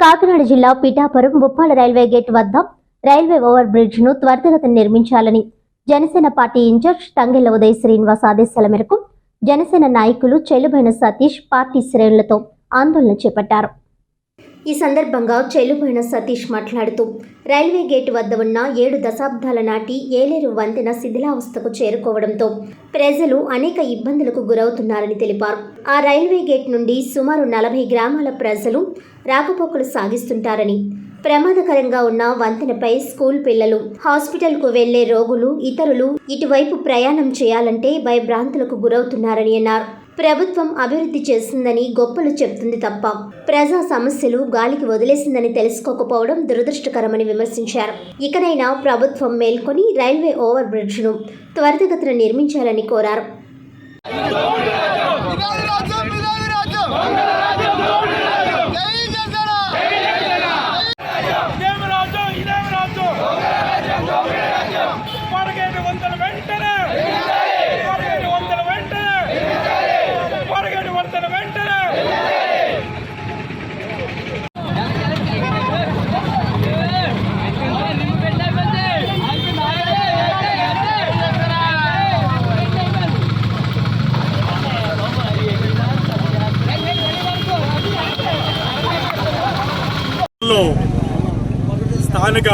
కాకినాడ జిల్లా Pithapuram Muppala railway gate వద్ద railway over బ్రిడ్జ్ను త్వరితగతిన నిర్మించాలని జనసేన పార్టీ ఇన్ఛార్జ్ తంగెళ్ళ ఉదయ్ శ్రీనివాస్ ఆదేశాల మేరకు జనసేన నాయకులు చెల్లుబైన సతీష్ పార్టీ శ్రేణులతో ఆందోళన చేపట్టారు. ఈ సందర్భంగా చెల్లుపోయిన సతీష్ మాట్లాడుతూ రైల్వే గేటు వద్ద ఉన్న ఏడు దశాబ్దాల నాటి ఏలేరు వంతెన శిథిలావస్థకు చేరుకోవడంతో ప్రజలు అనేక ఇబ్బందులకు గురవుతున్నారని తెలిపారు. ఆ రైల్వే గేట్ నుండి సుమారు నలభై గ్రామాల ప్రజలు రాకపోకలు సాగిస్తుంటారని ప్రమాదకరంగా ఉన్న వంతెనపై స్కూల్ పిల్లలు హాస్పిటల్కు వెళ్ళే రోగులు ఇతరులు ఇటువైపు ప్రయాణం చేయాలంటే భయభ్రాంతులకు గురవుతున్నారని అన్నారు. ప్రభుత్వం అభివృద్ధి చేసిందని గొప్పలు చెప్తుంది తప్ప ప్రజా సమస్యలు గాలికి వదిలేసిందని తెలుసుకోకపోవడం దురదృష్టకరమని విమర్శించారు ఇకనైనా ప్రభుత్వం మేల్కొని రైల్వే ఓవర్ బ్రిడ్జ్ను త్వరితగతిన నిర్మించాలని కోరారు వెంటనే లో స్థానిక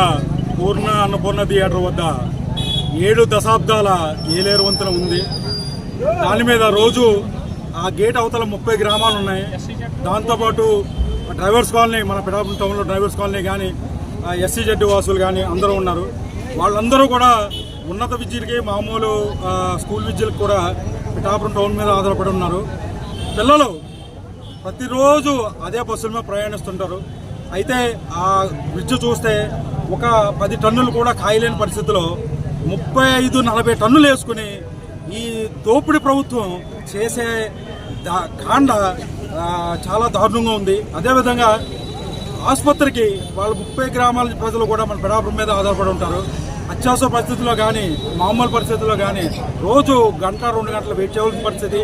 పూర్ణ అన్నపూర్ణ థియేటర్ వద్ద ఏడు దశాబ్దాల ఏలేరు వంతెన ఉంది. దాని మీద రోజు ఆ గేట్ అవతల ముప్పై గ్రామాలు ఉన్నాయి. దాంతోపాటు డ్రైవర్స్ కాలనీ మన పిఠాపురం టౌన్లో డ్రైవర్స్ కాలనీ కానీ ఎస్సీ జడ్డు వాసులు కానీ అందరూ ఉన్నారు. వాళ్ళందరూ కూడా ఉన్నత విద్యలకి మామూలు స్కూల్ విద్యలకు కూడా పిఠాపురం టౌన్ మీద ఆధారపడి ఉన్నారు. పిల్లలు ప్రతిరోజు అదే బస్సుల మీద ప్రయాణిస్తుంటారు. అయితే ఆ బ్రిడ్జ్ చూస్తే ఒక పది టన్నులు కూడా కాయలేని పరిస్థితిలో ముప్పై ఐదు నలభై టన్నులు వేసుకుని ఈ దోపిడీ ప్రభుత్వం చేసే కాండ చాలా దారుణంగా ఉంది. అదేవిధంగా ఆసుపత్రికి వాళ్ళ ముప్పై గ్రామాల ప్రజలు కూడా మన పెడాపురం మీద ఆధారపడి ఉంటారు. అత్యవసర పరిస్థితుల్లో కానీ మామూలు పరిస్థితుల్లో కానీ రోజు గంట రెండు గంటలు వెయిట్ చేయవలసిన పరిస్థితి.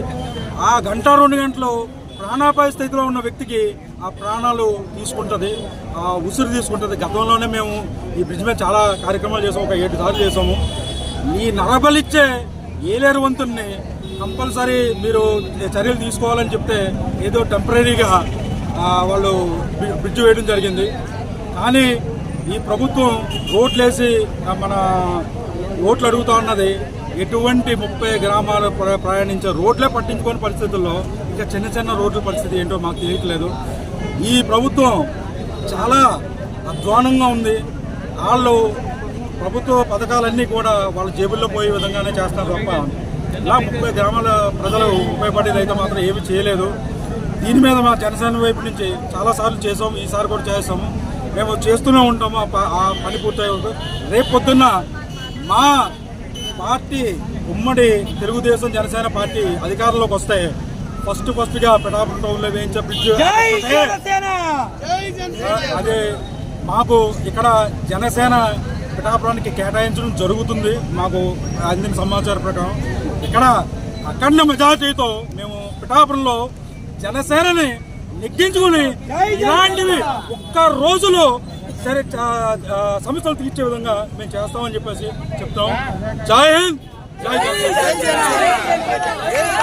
ఆ గంట రెండు గంటలు ప్రాణాపాయ స్థితిలో ఉన్న వ్యక్తికి ఆ ప్రాణాలు తీసుకుంటుంది ఆ ఉసిరి తీసుకుంటుంది. గతంలోనే మేము ఈ బ్రిడ్జ్ మీద చాలా కార్యక్రమాలు చేసాము ఒక ఏడు సార్లు చేసాము. ఈ నరబలిచ్చే ఏలేరు వంతుని కంపల్సరీ మీరు చర్యలు తీసుకోవాలని చెప్తే ఏదో టెంపరీగా వాళ్ళు బ్రిడ్జ్ వేయడం జరిగింది. కానీ ఈ ప్రభుత్వం రోడ్లేసి మన ఓట్లు అడుగుతా ఉన్నది. ఎటువంటి ముప్పై గ్రామాలు ప్రయాణించే రోడ్లే పట్టించుకోని పరిస్థితుల్లో ఇంకా చిన్న చిన్న రోడ్ల పరిస్థితి ఏంటో మాకు తెలియట్లేదు. ఈ ప్రభుత్వం చాలా అధ్వానంగా ఉంది. వాళ్ళు ప్రభుత్వ పథకాలన్నీ కూడా వాళ్ళ జేబుల్లో పోయే విధంగానే చేస్తారు తప్ప ఇలా ముప్పై గ్రామాల ప్రజలు ఉపయోగపడేది అయితే మాత్రం ఏమి చేయలేదు. దీని మీద మా జనసేన వైపు నుంచి చాలాసార్లు చేసాము ఈసారి కూడా చేస్తాము మేము చేస్తూనే ఉంటాము ఆ ప- ఆ పని పూర్తయ్యే రేపు పొద్దున్న మా పార్టీ ఉమ్మడి తెలుగుదేశం జనసేన పార్టీ అధికారంలోకి వస్తే ఫస్ట్ ఫస్ట్గా పిఠాపురం టౌన్లో వేయించే బ్రిడ్జ్ అదే మాకు ఇక్కడ జనసేన పిఠాపురానికి కేటాయించడం జరుగుతుంది. మాకు అందిన సమాచారం ప్రకారం. ఇక్కడ అఖండ మెజార్టీతో మేము పిఠాపురంలో జనసేనని నెగ్గించుకుని ఇలాంటివి ఒక్క రోజులో సరే సమస్యలు తీర్చే విధంగా మేము చేస్తామని చెప్పేసి చెప్తాం. జై హింద్! జై జనసేన!